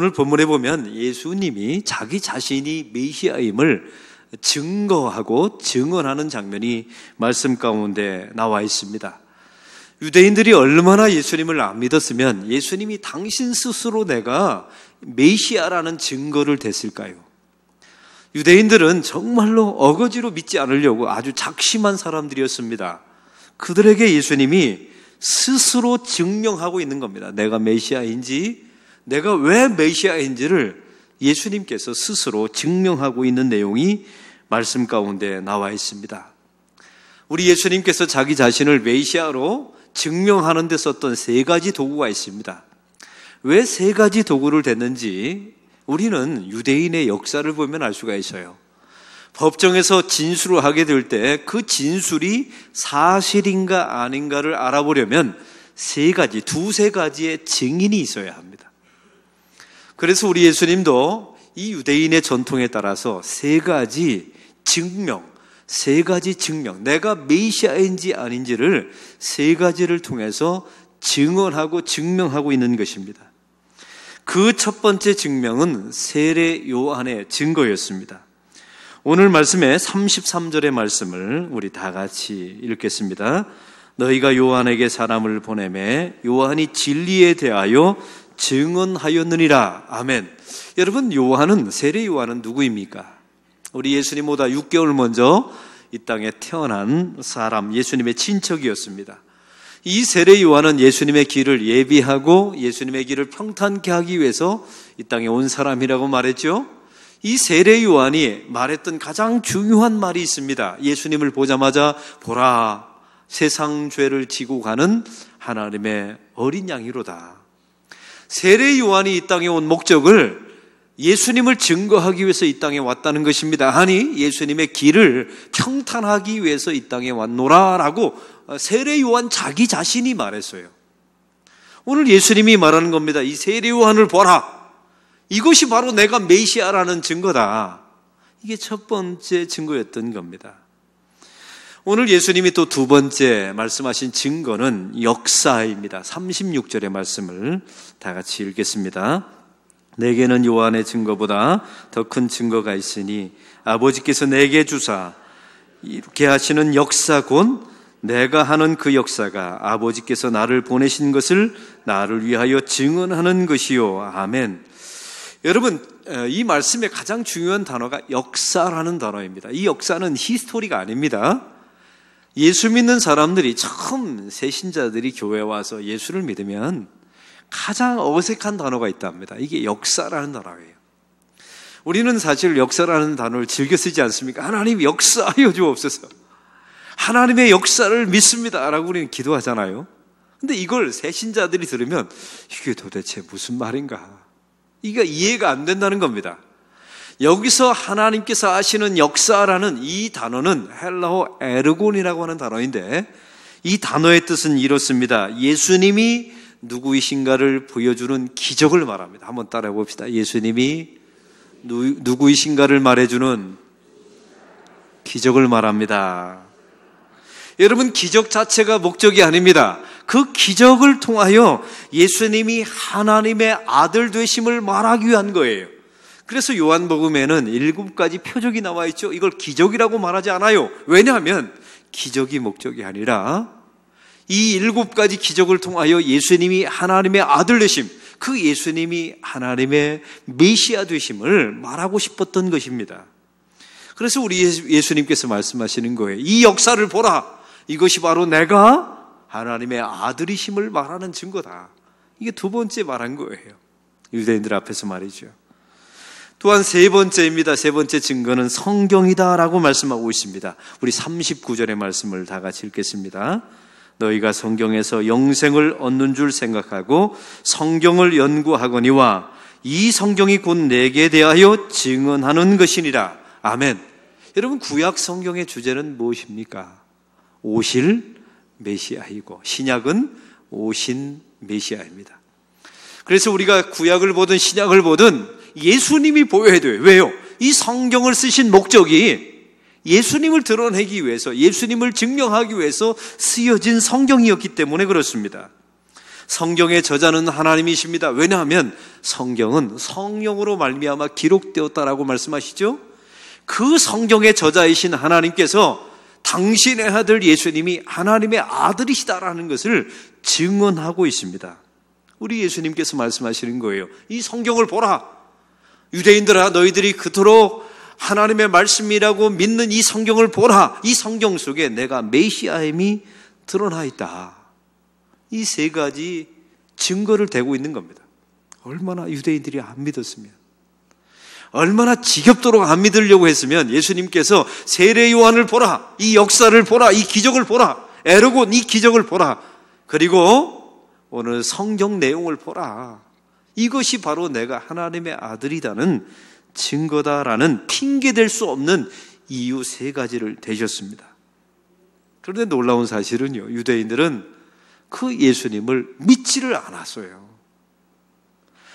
오늘 본문에 보면 예수님이 자기 자신이 메시아임을 증거하고 증언하는 장면이 말씀 가운데 나와 있습니다. 유대인들이 얼마나 예수님을 안 믿었으면 예수님이 당신 스스로 내가 메시아라는 증거를 댔을까요? 유대인들은 정말로 어거지로 믿지 않으려고 아주 작심한 사람들이었습니다. 그들에게 예수님이 스스로 증명하고 있는 겁니다. 내가 메시아인지, 내가 왜 메시아인지를 예수님께서 스스로 증명하고 있는 내용이 말씀 가운데 나와 있습니다. 우리 예수님께서 자기 자신을 메시아로 증명하는 데 썼던 세 가지 도구가 있습니다. 왜 세 가지 도구를 댔는지 우리는 유대인의 역사를 보면 알 수가 있어요. 법정에서 진술을 하게 될 때 그 진술이 사실인가 아닌가를 알아보려면 세 가지, 두세 가지의 증인이 있어야 합니다. 그래서 우리 예수님도 이 유대인의 전통에 따라서 세 가지 증명, 세 가지 증명, 내가 메시아인지 아닌지를 세 가지를 통해서 증언하고 증명하고 있는 것입니다. 그 첫 번째 증명은 세례 요한의 증거였습니다. 오늘 말씀의 33절의 말씀을 우리 다 같이 읽겠습니다. 너희가 요한에게 사람을 보내매 요한이 진리에 대하여 증언하였느니라. 아멘. 여러분, 요한은, 세례 요한은 누구입니까? 우리 예수님보다 6개월 먼저 이 땅에 태어난 사람, 예수님의 친척이었습니다. 이 세례 요한은 예수님의 길을 예비하고 예수님의 길을 평탄케 하기 위해서 이 땅에 온 사람이라고 말했죠. 이 세례 요한이 말했던 가장 중요한 말이 있습니다. 예수님을 보자마자 보라 세상 죄를 지고 가는 하나님의 어린 양이로다. 세례 요한이 이 땅에 온 목적을 예수님을 증거하기 위해서 이 땅에 왔다는 것입니다. 아니, 예수님의 길을 평탄하기 위해서 이 땅에 왔노라라고 세례 요한 자기 자신이 말했어요. 오늘 예수님이 말하는 겁니다. 이 세례 요한을 보라. 이것이 바로 내가 메시아라는 증거다. 이게 첫 번째 증거였던 겁니다. 오늘 예수님이 또 두 번째 말씀하신 증거는 역사입니다. 36절의 말씀을 다 같이 읽겠습니다. 내게는 요한의 증거보다 더 큰 증거가 있으니 아버지께서 내게 주사 이렇게 하시는 역사 곧 내가 하는 그 역사가 아버지께서 나를 보내신 것을 나를 위하여 증언하는 것이요. 아멘. 여러분, 이 말씀의 가장 중요한 단어가 역사라는 단어입니다. 이 역사는 히스토리가 아닙니다. 예수 믿는 사람들이 처음 새신자들이 교회 와서 예수를 믿으면 가장 어색한 단어가 있답니다. 이게 역사라는 단어예요. 우리는 사실 역사라는 단어를 즐겨 쓰지 않습니까? 하나님 역사하여 주옵소서. 하나님의 역사를 믿습니다. 라고 우리는 기도하잖아요. 근데 이걸 새신자들이 들으면 이게 도대체 무슨 말인가? 이게 이해가 안 된다는 겁니다. 여기서 하나님께서 하시는 역사라는 이 단어는 헬라어 에르곤이라고 하는 단어인데 이 단어의 뜻은 이렇습니다. 예수님이 누구이신가를 보여주는 기적을 말합니다. 한번 따라해 봅시다. 예수님이 누, 누구이신가를 말해주는 기적을 말합니다. 여러분, 기적 자체가 목적이 아닙니다. 그 기적을 통하여 예수님이 하나님의 아들 되심을 말하기 위한 거예요. 그래서 요한복음에는 일곱 가지 표적이 나와 있죠. 이걸 기적이라고 말하지 않아요. 왜냐하면 기적이 목적이 아니라 이 일곱 가지 기적을 통하여 예수님이 하나님의 아들 되심, 그 예수님이 하나님의 메시아 되심을 말하고 싶었던 것입니다. 그래서 우리 예수님께서 말씀하시는 거예요. 이 역사를 보라. 이것이 바로 내가 하나님의 아들이심을 말하는 증거다. 이게 두 번째 말한 거예요. 유대인들 앞에서 말이죠. 또한 세 번째입니다. 세 번째 증거는 성경이다라고 말씀하고 있습니다. 우리 39절의 말씀을 다 같이 읽겠습니다. 너희가 성경에서 영생을 얻는 줄 생각하고 성경을 연구하거니와 이 성경이 곧 내게 대하여 증언하는 것이니라. 아멘. 여러분, 구약 성경의 주제는 무엇입니까? 오실 메시아이고, 신약은 오신 메시아입니다. 그래서 우리가 구약을 보든 신약을 보든 예수님이 보여야 돼요. 왜요? 이 성경을 쓰신 목적이 예수님을 드러내기 위해서, 예수님을 증명하기 위해서 쓰여진 성경이었기 때문에 그렇습니다. 성경의 저자는 하나님이십니다. 왜냐하면 성경은 성령으로 말미암아 기록되었다라고 말씀하시죠. 그 성경의 저자이신 하나님께서 당신의 아들 예수님이 하나님의 아들이시다라는 것을 증언하고 있습니다. 우리 예수님께서 말씀하시는 거예요. 이 성경을 보라. 유대인들아 너희들이 그토록 하나님의 말씀이라고 믿는 이 성경을 보라. 이 성경 속에 내가 메시아임이 드러나 있다. 이 세 가지 증거를 대고 있는 겁니다. 얼마나 유대인들이 안 믿었으면 얼마나 지겹도록 안 믿으려고 했으면 예수님께서 세례 요한을 보라. 이 역사를 보라. 이 기적을 보라. 에르곤 이 기적을 보라. 그리고 오늘 성경 내용을 보라. 이것이 바로 내가 하나님의 아들이다는 증거다라는 핑계될 수 없는 이유 세 가지를 대셨습니다. 그런데 놀라운 사실은요, 유대인들은 그 예수님을 믿지를 않았어요.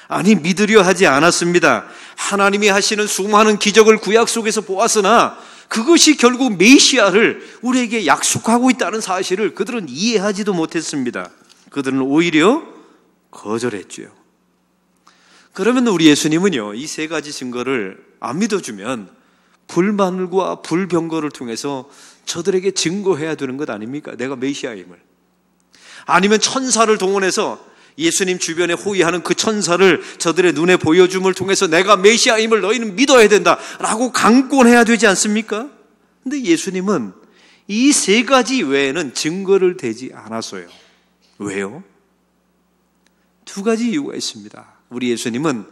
아니, 믿으려 하지 않았습니다. 하나님이 하시는 수많은 기적을 구약 속에서 보았으나 그것이 결국 메시아를 우리에게 약속하고 있다는 사실을 그들은 이해하지도 못했습니다. 그들은 오히려 거절했죠. 그러면 우리 예수님은요, 이 세 가지 증거를 안 믿어주면 불만과 불병거를 통해서 저들에게 증거해야 되는 것 아닙니까? 내가 메시아임을. 아니면 천사를 동원해서 예수님 주변에 호위하는 그 천사를 저들의 눈에 보여줌을 통해서 내가 메시아임을 너희는 믿어야 된다 라고 강권해야 되지 않습니까? 근데 예수님은 이 세 가지 외에는 증거를 대지 않았어요. 왜요? 두 가지 이유가 있습니다. 우리 예수님은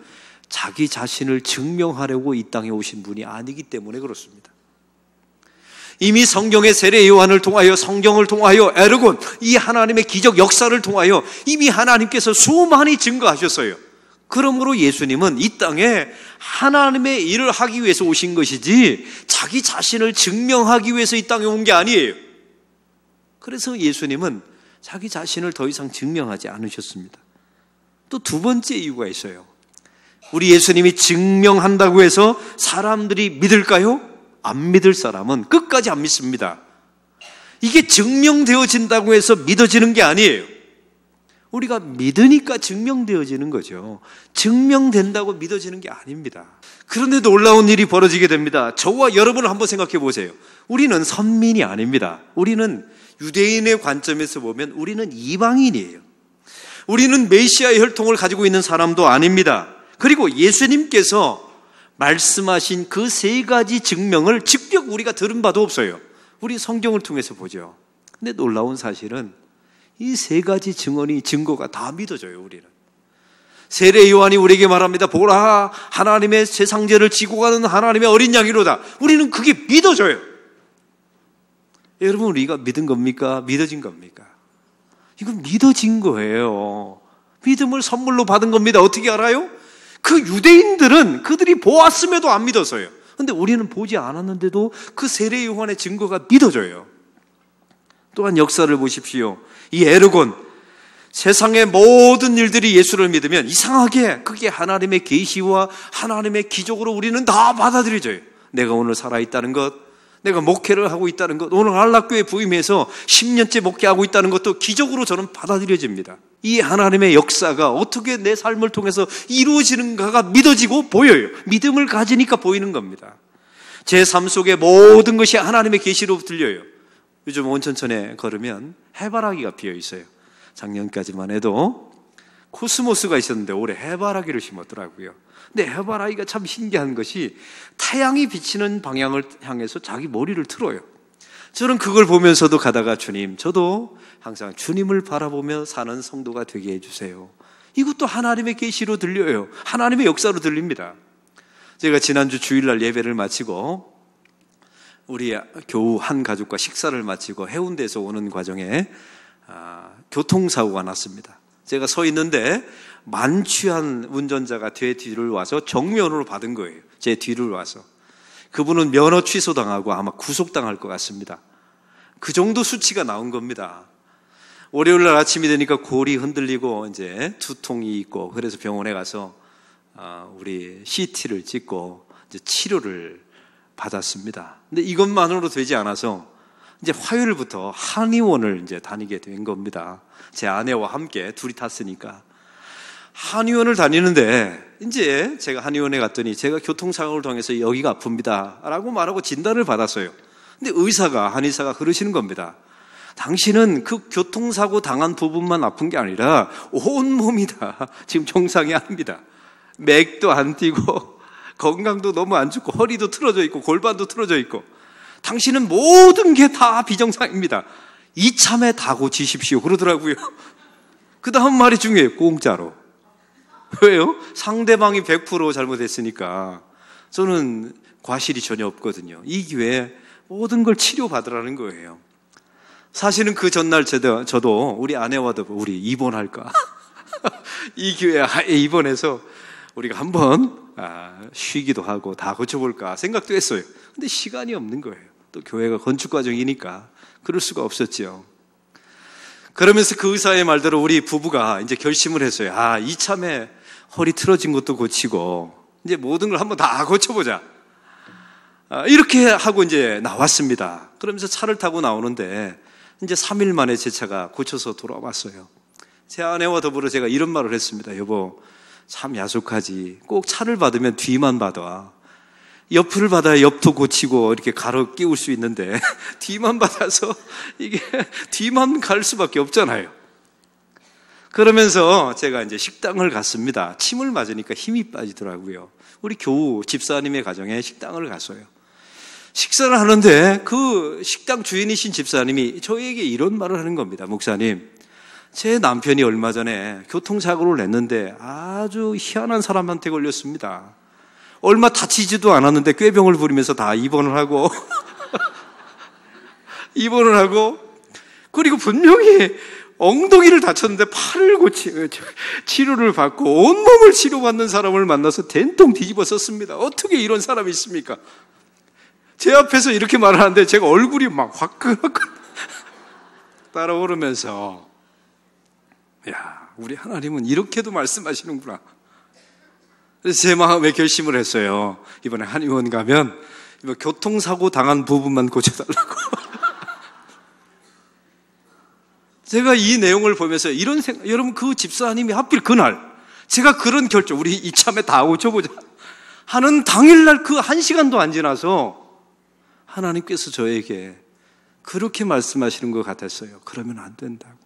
자기 자신을 증명하려고 이 땅에 오신 분이 아니기 때문에 그렇습니다. 이미 성경의 세례 요한을 통하여 성경을 통하여 에르곤 이 하나님의 기적 역사를 통하여 이미 하나님께서 수많이 증거하셨어요. 그러므로 예수님은 이 땅에 하나님의 일을 하기 위해서 오신 것이지 자기 자신을 증명하기 위해서 이 땅에 온 게 아니에요. 그래서 예수님은 자기 자신을 더 이상 증명하지 않으셨습니다. 또 두 번째 이유가 있어요. 우리 예수님이 증명한다고 해서 사람들이 믿을까요? 안 믿을 사람은 끝까지 안 믿습니다. 이게 증명되어진다고 해서 믿어지는 게 아니에요. 우리가 믿으니까 증명되어지는 거죠. 증명된다고 믿어지는 게 아닙니다. 그런데 놀라운 일이 벌어지게 됩니다. 저와 여러분을 한번 생각해 보세요. 우리는 선민이 아닙니다. 우리는 유대인의 관점에서 보면 우리는 이방인이에요. 우리는 메시아의 혈통을 가지고 있는 사람도 아닙니다. 그리고 예수님께서 말씀하신 그 세 가지 증명을 직접 우리가 들은 바도 없어요. 우리 성경을 통해서 보죠. 근데 놀라운 사실은 이 세 가지 증언이 증거가 다 믿어져요, 우리는. 세례 요한이 우리에게 말합니다. 보라, 하나님의 세상죄를 지고 가는 하나님의 어린 양이로다. 우리는 그게 믿어져요. 여러분, 우리가 믿은 겁니까? 믿어진 겁니까? 이건 믿어진 거예요. 믿음을 선물로 받은 겁니다. 어떻게 알아요? 그 유대인들은 그들이 보았음에도 안 믿었어요. 근데 우리는 보지 않았는데도 그 세례 요한의 증거가 믿어져요. 또한 역사를 보십시오. 이 에르곤 세상의 모든 일들이 예수를 믿으면 이상하게 그게 하나님의 계시와 하나님의 기적으로 우리는 다 받아들여져요. 내가 오늘 살아 있다는 것, 내가 목회를 하고 있다는 것, 오늘 한락교회 부임해서 10년째 목회하고 있다는 것도 기적으로 저는 받아들여집니다. 이 하나님의 역사가 어떻게 내 삶을 통해서 이루어지는가가 믿어지고 보여요. 믿음을 가지니까 보이는 겁니다. 제 삶 속에 모든 것이 하나님의 계시로 들려요. 요즘 온천천에 걸으면 해바라기가 피어 있어요. 작년까지만 해도 코스모스가 있었는데 올해 해바라기를 심었더라고요. 근데 해바라기가 참 신기한 것이 타양이 비치는 방향을 향해서 자기 머리를 틀어요. 저는 그걸 보면서도 가다가 주님, 저도 항상 주님을 바라보며 사는 성도가 되게 해주세요. 이것도 하나님의 계시로 들려요. 하나님의 역사로 들립니다. 제가 지난주 주일날 예배를 마치고 우리 교우 한 가족과 식사를 마치고 해운대에서 오는 과정에 아, 교통사고가 났습니다. 제가 서 있는데 만취한 운전자가 제 뒤를 와서 정면으로 받은 거예요. 제 뒤를 와서. 그분은 면허 취소당하고 아마 구속당할 것 같습니다. 그 정도 수치가 나온 겁니다. 월요일 날 아침이 되니까 골이 흔들리고 이제 두통이 있고 그래서 병원에 가서 아, 우리 CT를 찍고 치료를 받았습니다. 근데 이것만으로 되지 않아서 이제 화요일부터 한의원을 이제 다니게 된 겁니다. 제 아내와 함께 둘이 탔으니까. 한의원을 다니는데 이제 제가 한의원에 갔더니 제가 교통사고를 통해서 여기가 아픕니다. 라고 말하고 진단을 받았어요. 근데 의사가, 한의사가 그러시는 겁니다. 당신은 그 교통사고 당한 부분만 아픈 게 아니라 온몸이 다 지금 정상이 아닙니다. 맥도 안 뛰고 건강도 너무 안 좋고 허리도 틀어져 있고 골반도 틀어져 있고 당신은 모든 게 다 비정상입니다. 이참에 다 고치십시오. 그러더라고요. 그 다음 말이 중요해요. 공짜로. 왜요? 상대방이 100% 잘못했으니까 저는 과실이 전혀 없거든요. 이 기회에 모든 걸 치료받으라는 거예요. 사실은 그 전날 저도, 우리 아내와도 우리 입원할까? 이 기회에 입원해서 우리가 한번 아, 쉬기도 하고 다 고쳐볼까 생각도 했어요. 근데 시간이 없는 거예요. 또 교회가 건축 과정이니까 그럴 수가 없었죠. 그러면서 그 의사의 말대로 우리 부부가 이제 결심을 했어요. 아, 이참에 허리 틀어진 것도 고치고 이제 모든 걸 한번 다 고쳐보자. 아, 이렇게 하고 이제 나왔습니다. 그러면서 차를 타고 나오는데 이제 3일 만에 제 차가 고쳐서 돌아왔어요. 제 아내와 더불어 제가 이런 말을 했습니다. 여보, 참 야속하지. 꼭 차를 받으면 뒤만 받아. 옆을 받아야 옆도 고치고 이렇게 가로 끼울 수 있는데 뒤만 받아서 이게 뒤만 갈 수밖에 없잖아요. 그러면서 제가 이제 식당을 갔습니다. 침을 맞으니까 힘이 빠지더라고요. 우리 교우 집사님의 가정에 식당을 갔어요. 식사를 하는데 그 식당 주인이신 집사님이 저에게 이런 말을 하는 겁니다. 목사님, 제 남편이 얼마 전에 교통사고를 냈는데 아주 희한한 사람한테 걸렸습니다. 얼마 다치지도 않았는데 꾀병을 부리면서 다 입원을 하고 입원을 하고 그리고 분명히 엉덩이를 다쳤는데 팔을 고치 치료를 받고 온몸을 치료받는 사람을 만나서 된통 뒤집어 썼습니다. 어떻게 이런 사람이 있습니까? 제 앞에서 이렇게 말하는데 제가 얼굴이 막 화끈화끈 따라오르면서 야, 우리 하나님은 이렇게도 말씀하시는구나. 그래서 제 마음에 결심을 했어요. 이번에 한의원 가면 교통사고 당한 부분만 고쳐달라고. 제가 이 내용을 보면서 이런 생각, 여러분 그 집사님이 하필 그날 제가 그런 결정, 우리 이참에 다 고쳐보자 하는 당일날 그 한 시간도 안 지나서 하나님께서 저에게 그렇게 말씀하시는 것 같았어요. 그러면 안 된다고.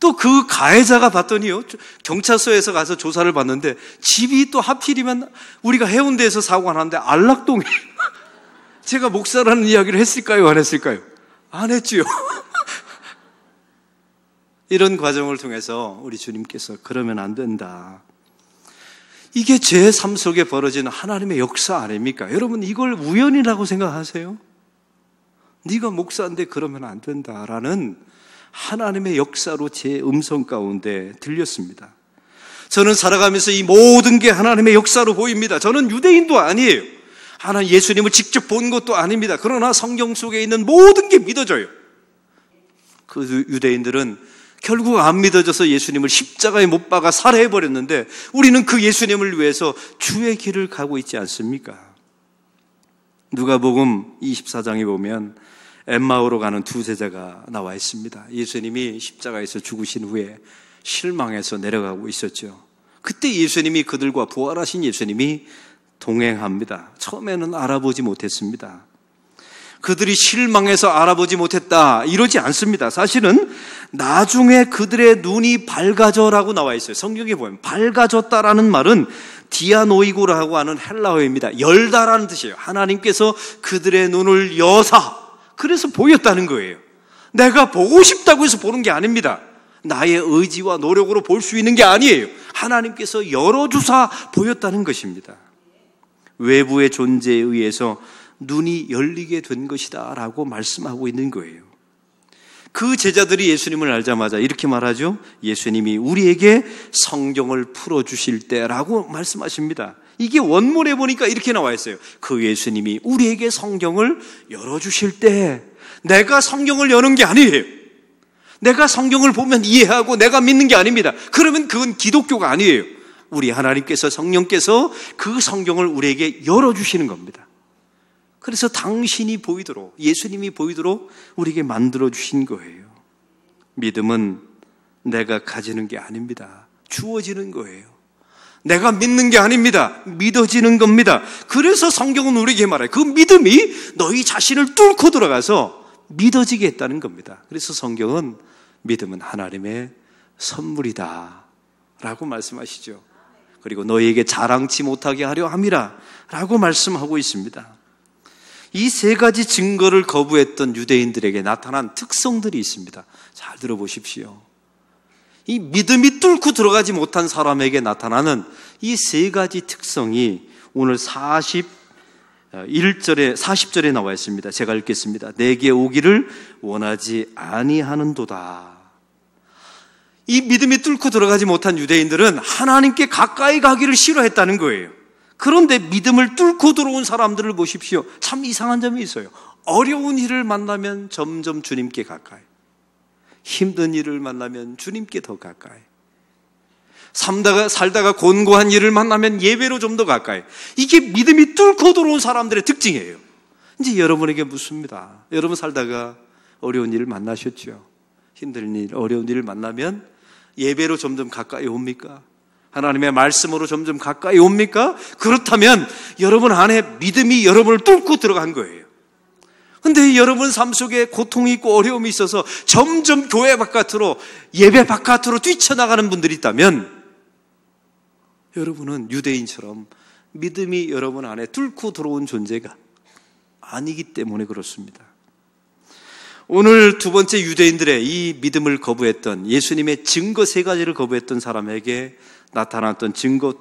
또 그 가해자가 봤더니요, 경찰서에서 가서 조사를 받는데 집이 또 하필이면 우리가 해운대에서 사고가 났는데 안락동에 제가 목사라는 이야기를 했을까요? 안 했을까요? 안 했지요. 이런 과정을 통해서 우리 주님께서 그러면 안 된다. 이게 제 삶 속에 벌어지는 하나님의 역사 아닙니까? 여러분 이걸 우연이라고 생각하세요? 네가 목사인데 그러면 안 된다라는 하나님의 역사로 제 음성 가운데 들렸습니다. 저는 살아가면서 이 모든 게 하나님의 역사로 보입니다. 저는 유대인도 아니에요. 하나님 예수님을 직접 본 것도 아닙니다. 그러나 성경 속에 있는 모든 게 믿어져요. 그 유대인들은 결국 안 믿어져서 예수님을 십자가에 못 박아 살해해 버렸는데 우리는 그 예수님을 위해서 주의 길을 가고 있지 않습니까? 누가복음 24장에 보면 엠마오로 가는 두 제자가 나와 있습니다. 예수님이 십자가에서 죽으신 후에 실망해서 내려가고 있었죠. 그때 예수님이 그들과 부활하신 예수님이 동행합니다. 처음에는 알아보지 못했습니다. 그들이 실망해서 알아보지 못했다. 이러지 않습니다. 사실은 나중에 그들의 눈이 밝아져라고 나와 있어요. 성경에 보면 밝아졌다라는 말은 디아노이고라고 하는 헬라어입니다. 열다라는 뜻이에요. 하나님께서 그들의 눈을 여사 그래서 보였다는 거예요. 내가 보고 싶다고 해서 보는 게 아닙니다. 나의 의지와 노력으로 볼 수 있는 게 아니에요. 하나님께서 열어주사 보였다는 것입니다. 외부의 존재에 의해서 눈이 열리게 된 것이다 라고 말씀하고 있는 거예요. 그 제자들이 예수님을 알자마자 이렇게 말하죠. 예수님이 우리에게 성경을 풀어주실 때라고 말씀하십니다. 이게 원문에 보니까 이렇게 나와 있어요. 그 예수님이 우리에게 성경을 열어주실 때 내가 성경을 여는 게 아니에요. 내가 성경을 보면 이해하고 내가 믿는 게 아닙니다. 그러면 그건 기독교가 아니에요. 우리 하나님께서 성령께서 그 성경을 우리에게 열어주시는 겁니다. 그래서 당신이 보이도록, 예수님이 보이도록 우리에게 만들어 주신 거예요. 믿음은 내가 가지는 게 아닙니다. 주어지는 거예요. 내가 믿는 게 아닙니다. 믿어지는 겁니다. 그래서 성경은 우리에게 말해요. 그 믿음이 너희 자신을 뚫고 들어가서 믿어지게 했다는 겁니다. 그래서 성경은 믿음은 하나님의 선물이다. 라고 말씀하시죠. 그리고 너희에게 자랑치 못하게 하려 함이라. 라고 말씀하고 있습니다. 이 세 가지 증거를 거부했던 유대인들에게 나타난 특성들이 있습니다. 잘 들어보십시오. 이 믿음이 뚫고 들어가지 못한 사람에게 나타나는 이 세 가지 특성이 오늘 41절에, 40절에 나와 있습니다. 제가 읽겠습니다. 내게 오기를 원하지 아니하는도다. 이 믿음이 뚫고 들어가지 못한 유대인들은 하나님께 가까이 가기를 싫어했다는 거예요. 그런데 믿음을 뚫고 들어온 사람들을 보십시오. 참 이상한 점이 있어요. 어려운 일을 만나면 점점 주님께 가까이. 힘든 일을 만나면 주님께 더 가까이. 살다가, 살다가 곤고한 일을 만나면 예배로 좀 더 가까이. 이게 믿음이 뚫고 들어온 사람들의 특징이에요. 이제 여러분에게 묻습니다. 여러분 살다가 어려운 일을 만나셨죠? 힘든 일, 어려운 일을 만나면 예배로 점점 가까이 옵니까? 하나님의 말씀으로 점점 가까이 옵니까? 그렇다면 여러분 안에 믿음이 여러분을 뚫고 들어간 거예요. 근데 여러분 삶 속에 고통이 있고 어려움이 있어서 점점 교회 바깥으로 예배 바깥으로 뛰쳐나가는 분들이 있다면 여러분은 유대인처럼 믿음이 여러분 안에 뚫고 들어온 존재가 아니기 때문에 그렇습니다. 오늘 두 번째 유대인들의 이 믿음을 거부했던 예수님의 증거 세 가지를 거부했던 사람에게 나타났던 증거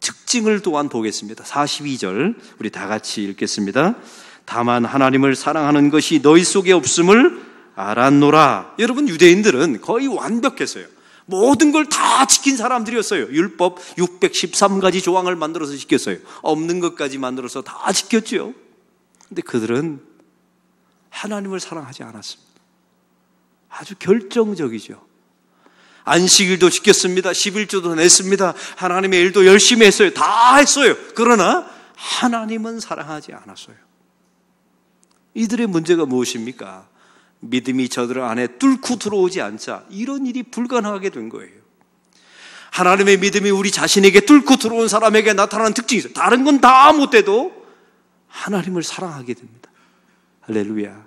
특징을 또한 보겠습니다. 42절 우리 다 같이 읽겠습니다. 다만 하나님을 사랑하는 것이 너희 속에 없음을 알았노라. 여러분 유대인들은 거의 완벽했어요. 모든 걸 다 지킨 사람들이었어요. 율법 613가지 조항을 만들어서 지켰어요. 없는 것까지 만들어서 다 지켰죠. 근데 그들은 하나님을 사랑하지 않았습니다. 아주 결정적이죠. 안식일도 지켰습니다. 11조도 냈습니다. 하나님의 일도 열심히 했어요. 다 했어요. 그러나 하나님은 사랑하지 않았어요. 이들의 문제가 무엇입니까? 믿음이 저들 안에 뚫고 들어오지 않자 이런 일이 불가능하게 된 거예요. 하나님의 믿음이 우리 자신에게 뚫고 들어온 사람에게 나타나는 특징이 있어요. 다른 건 다 못해도 하나님을 사랑하게 됩니다. 할렐루야.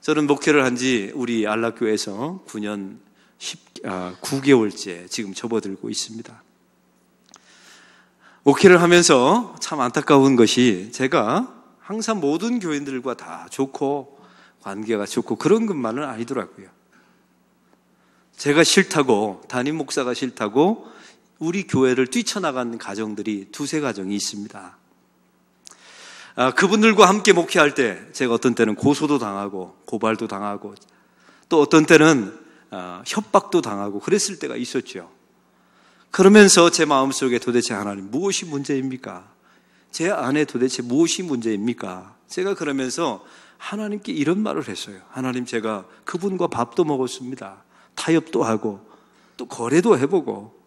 저는 목회를 한 지 우리 안락교에서 9년 10, 아, 9개월째 지금 접어들고 있습니다. 목회를 하면서 참 안타까운 것이 제가 항상 모든 교인들과 다 좋고 관계가 좋고 그런 것만은 아니더라고요. 제가 싫다고 담임 목사가 싫다고 우리 교회를 뛰쳐나간 가정들이 두세 가정이 있습니다. 아, 그분들과 함께 목회할 때 제가 어떤 때는 고소도 당하고 고발도 당하고 또 어떤 때는 아, 협박도 당하고 그랬을 때가 있었죠. 그러면서 제 마음속에 도대체 하나님 무엇이 문제입니까? 제 안에 도대체 무엇이 문제입니까? 제가 그러면서 하나님께 이런 말을 했어요. 하나님 제가 그분과 밥도 먹었습니다. 타협도 하고 또 거래도 해보고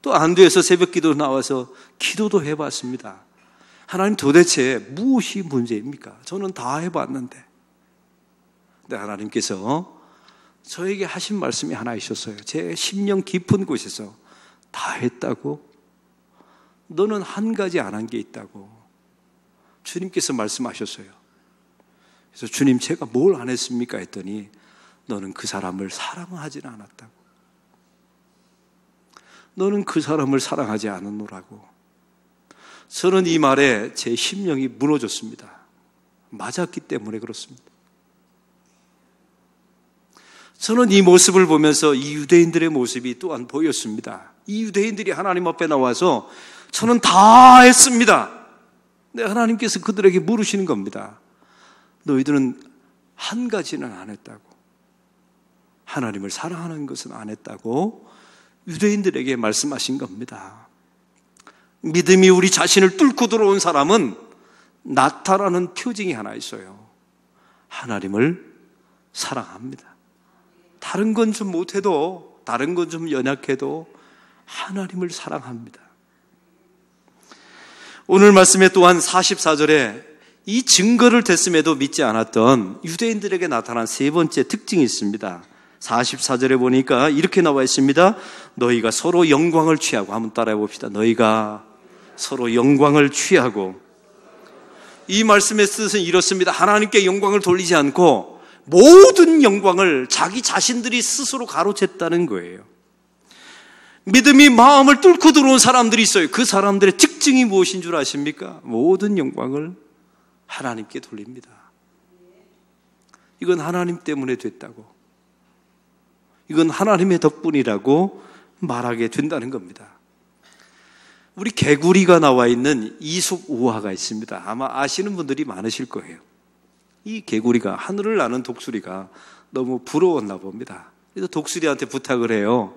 또 안도에서 새벽 기도 나와서 기도도 해봤습니다. 하나님 도대체 무엇이 문제입니까? 저는 다 해봤는데. 근데 하나님께서 저에게 하신 말씀이 하나 있었어요. 제 심령 깊은 곳에서 다 했다고 너는 한 가지 안 한 게 있다고 주님께서 말씀하셨어요. 그래서 주님 제가 뭘 안 했습니까 했더니 너는 그 사람을 사랑하지 않았다고. 너는 그 사람을 사랑하지 않았노라고. 저는 이 말에 제 심령이 무너졌습니다. 맞았기 때문에 그렇습니다. 저는 이 모습을 보면서 이 유대인들의 모습이 또한 보였습니다. 이 유대인들이 하나님 앞에 나와서 저는 다 했습니다. 네, 하나님께서 그들에게 물으시는 겁니다. 너희들은 한 가지는 안 했다고. 하나님을 사랑하는 것은 안 했다고 유대인들에게 말씀하신 겁니다. 믿음이 우리 자신을 뚫고 들어온 사람은 나타나는 표징이 하나 있어요. 하나님을 사랑합니다. 다른 건 좀 못해도, 다른 건 좀 연약해도 하나님을 사랑합니다. 오늘 말씀에 또한 44절에 이 증거를 됐음에도 믿지 않았던 유대인들에게 나타난 세 번째 특징이 있습니다. 44절에 보니까 이렇게 나와 있습니다. 너희가 서로 영광을 취하고 한번 따라해 봅시다. 너희가 서로 영광을 취하고 이 말씀의 뜻은 이렇습니다. 하나님께 영광을 돌리지 않고 모든 영광을 자기 자신들이 스스로 가로챘다는 거예요. 믿음이 마음을 뚫고 들어온 사람들이 있어요. 그 사람들의 특징이 무엇인 줄 아십니까? 모든 영광을 하나님께 돌립니다. 이건 하나님 때문에 됐다고. 이건 하나님의 덕분이라고 말하게 된다는 겁니다. 우리 개구리가 나와 있는 이솝 우화가 있습니다. 아마 아시는 분들이 많으실 거예요. 이 개구리가 하늘을 나는 독수리가 너무 부러웠나 봅니다. 그래서 독수리한테 부탁을 해요.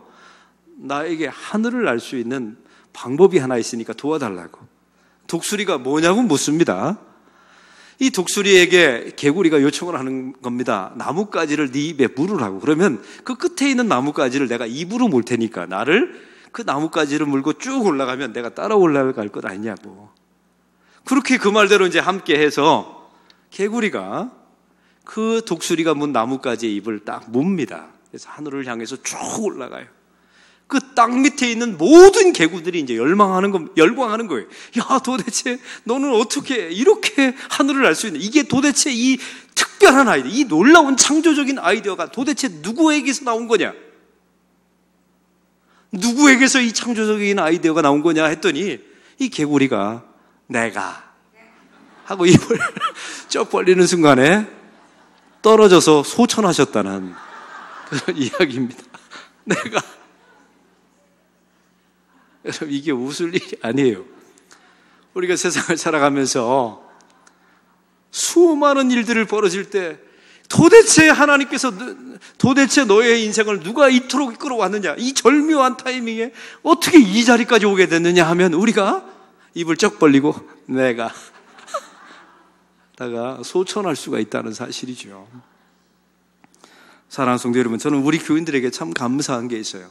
나에게 하늘을 날 수 있는 방법이 하나 있으니까 도와달라고. 독수리가 뭐냐고 묻습니다. 이 독수리에게 개구리가 요청을 하는 겁니다. 나뭇가지를 네 입에 물으라고. 그러면 그 끝에 있는 나뭇가지를 내가 입으로 물 테니까 나를 그 나뭇가지를 물고 쭉 올라가면 내가 따라 올라갈 것 아니냐고. 그렇게 그 말대로 이제 함께 해서 개구리가 그 독수리가 문 나뭇가지의 입을 딱 뭅니다. 그래서 하늘을 향해서 쭉 올라가요. 그 땅 밑에 있는 모든 개구들이 이제 열망하는 거, 열광하는 거예요. 야, 도대체 너는 어떻게 이렇게 하늘을 알 수 있는, 이게 도대체 이 특별한 아이디어, 이 놀라운 창조적인 아이디어가 도대체 누구에게서 나온 거냐? 누구에게서 이 창조적인 아이디어가 나온 거냐 했더니 이 개구리가 내가 하고 입을 쩍 벌리는 순간에 떨어져서 소천하셨다는 그런 이야기입니다. 내가 여러분, 이게 웃을 일이 아니에요. 우리가 세상을 살아가면서 수많은 일들을 벌어질 때 도대체 하나님께서 도대체 너의 인생을 누가 이토록 끌어왔느냐 이 절묘한 타이밍에 어떻게 이 자리까지 오게 됐느냐 하면 우리가 입을 쩍 벌리고 내가 다가 소천할 수가 있다는 사실이죠. 사랑하는 성도 여러분, 저는 우리 교인들에게 참 감사한 게 있어요.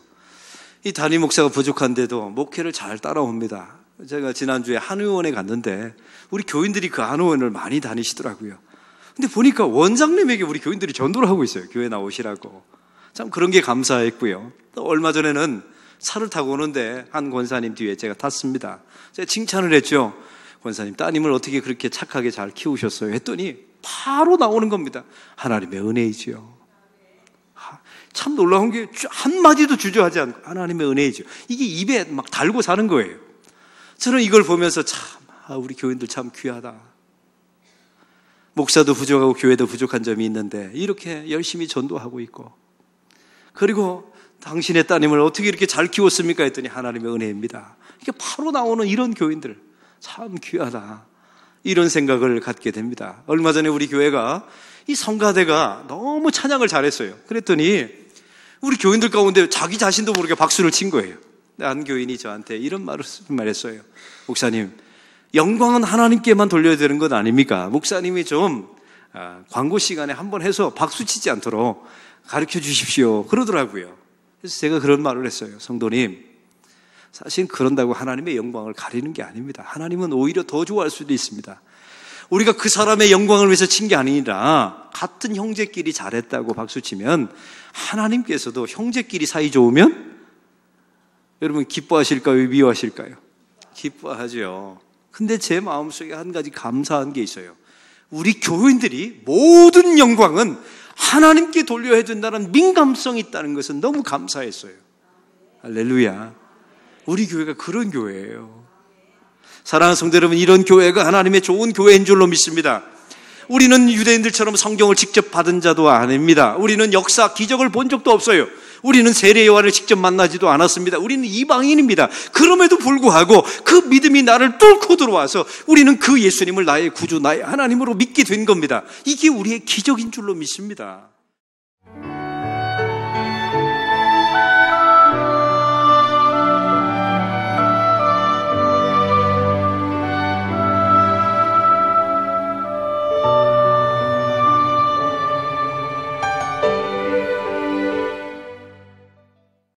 이 담임 목사가 부족한데도 목회를 잘 따라옵니다. 제가 지난주에 한의원에 갔는데 우리 교인들이 그 한의원을 많이 다니시더라고요. 근데 보니까 원장님에게 우리 교인들이 전도를 하고 있어요. 교회 나오시라고. 참 그런 게 감사했고요. 또 얼마 전에는 차를 타고 오는데 한 권사님 뒤에 제가 탔습니다. 제가 칭찬을 했죠. 권사님, 따님을 어떻게 그렇게 착하게 잘 키우셨어요? 했더니 바로 나오는 겁니다. 하나님의 은혜이지요. 참 놀라운 게 한마디도 주저하지 않고 하나님의 은혜이죠. 이게 입에 막 달고 사는 거예요. 저는 이걸 보면서 참, 아, 우리 교인들 참 귀하다. 목사도 부족하고 교회도 부족한 점이 있는데 이렇게 열심히 전도하고 있고 그리고 당신의 따님을 어떻게 이렇게 잘 키웠습니까? 했더니 하나님의 은혜입니다. 이게 바로 나오는 이런 교인들 참 귀하다. 이런 생각을 갖게 됩니다. 얼마 전에 우리 교회가 이 성가대가 너무 찬양을 잘했어요. 그랬더니 우리 교인들 가운데 자기 자신도 모르게 박수를 친 거예요. 한 교인이 저한테 이런 말을 말했어요. 목사님, 영광은 하나님께만 돌려야 되는 것 아닙니까? 목사님이 좀 아, 광고 시간에 한 번 해서 박수 치지 않도록 가르쳐 주십시오. 그러더라고요. 그래서 제가 그런 말을 했어요. 성도님, 사실 그런다고 하나님의 영광을 가리는 게 아닙니다. 하나님은 오히려 더 좋아할 수도 있습니다. 우리가 그 사람의 영광을 위해서 친 게 아니라 같은 형제끼리 잘했다고 박수치면 하나님께서도 형제끼리 사이 좋으면 여러분 기뻐하실까요? 미워하실까요? 기뻐하죠. 근데 제 마음속에 한 가지 감사한 게 있어요. 우리 교인들이 모든 영광은 하나님께 돌려야 된다는 민감성이 있다는 것은 너무 감사했어요. 할렐루야. 우리 교회가 그런 교회예요. 사랑하는 성도 여러분, 이런 교회가 하나님의 좋은 교회인 줄로 믿습니다. 우리는 유대인들처럼 성경을 직접 받은 자도 아닙니다. 우리는 역사, 기적을 본 적도 없어요. 우리는 세례 요한을 직접 만나지도 않았습니다. 우리는 이방인입니다. 그럼에도 불구하고 그 믿음이 나를 뚫고 들어와서 우리는 그 예수님을 나의 구주, 나의 하나님으로 믿게 된 겁니다. 이게 우리의 기적인 줄로 믿습니다.